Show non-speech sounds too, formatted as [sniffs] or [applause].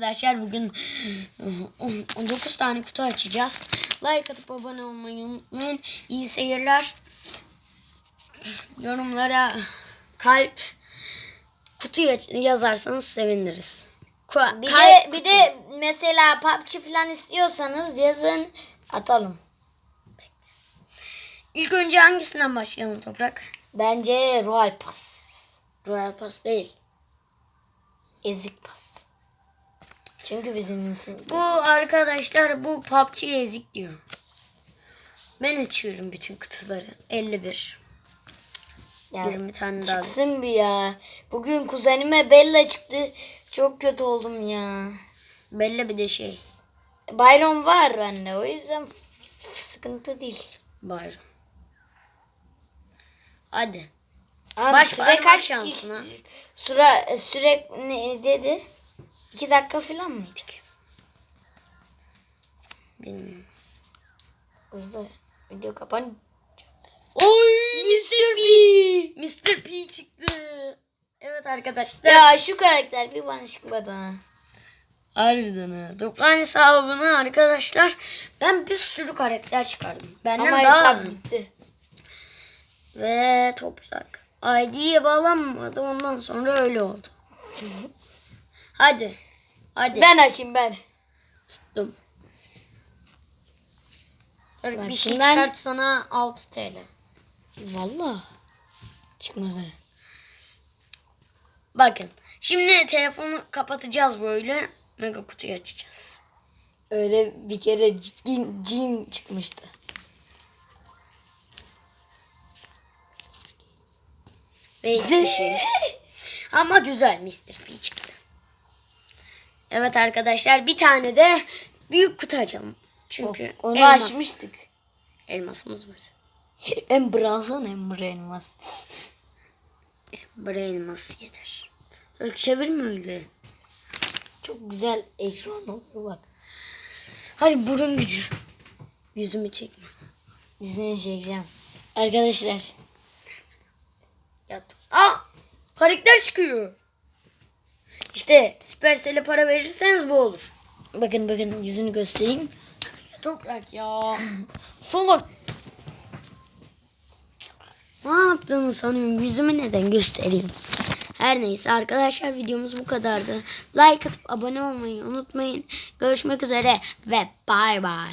Arkadaşlar bugün [sniffs] 19 tane kutu açacağız. Like atıp abone olmayı unutmayın. İyi seyirler. Yorumlara kalp kutu yaz- yazarsanız seviniriz. Bir kalp de bir de mesela PUBG falan istiyorsanız yazın atalım. İlk önce hangisinden başlayalım Toprak? Bence Royal Pass. Royal Pass değil. Ezik pas. Çünkü bizim insan. Bu arkadaşlar bu PUBG ezik diyor. Ben açıyorum bütün kutuları. 51. Ya, 20 tane daha. çıksın bir ya. Bugün kuzenime Bella çıktı. Çok kötü oldum ya. Belli bir de şey. Byron var bende. O yüzden sıkıntı değil. Bayram. Hadi. Abi Baş süre kaç şansına. Süre, süre ne dedi? İki dakika falan mıydık? Bilmiyorum. Hızlı. Video kapan. Oy Mr. P. Mr. P çıktı. Evet arkadaşlar. Ya şu karakter bir bana çıkmadı ha. Harbiden ha. Toplan hesabına arkadaşlar ben bir sürü karakter çıkardım. Benden Ama daha hesap bitti. Ve toprak. ID'ye bağlanmadı ondan sonra öyle oldu. Hadi. Hadi. Ben açayım ben. tuttum. Dur, bir şey şimdiden- çıkart sana 6 TL. Valla. Çıkmaz ha. Bakın. Şimdi telefonu kapatacağız böyle. Mega kutuyu açacağız. Öyle bir kere cin, cin çıkmıştı. Ve hiçbir şey. [laughs] Ama güzel Mr. P çıktı. Evet arkadaşlar bir tane de büyük kutu açalım. Çünkü Onu elmas, açmıştık. elmasımız var. [laughs] Ember alsana Ember elmas. Buraya elmas yeter. Dur çevirme öyle. Çok güzel ekran oluyor bak. Hadi burun gücü. Yüzümü çekme. Yüzüne çekeceğim. Arkadaşlar. Yat. Aa! Karakter çıkıyor. İşte Supercell'e para verirseniz bu olur. Bakın bakın yüzünü göstereyim. Toprak ya. [laughs] Salak. Ne yaptığını sanıyorsun? Yüzümü neden gösteriyorum? Her neyse arkadaşlar videomuz bu kadardı. Like atıp abone olmayı unutmayın. Görüşmek üzere ve bay bay.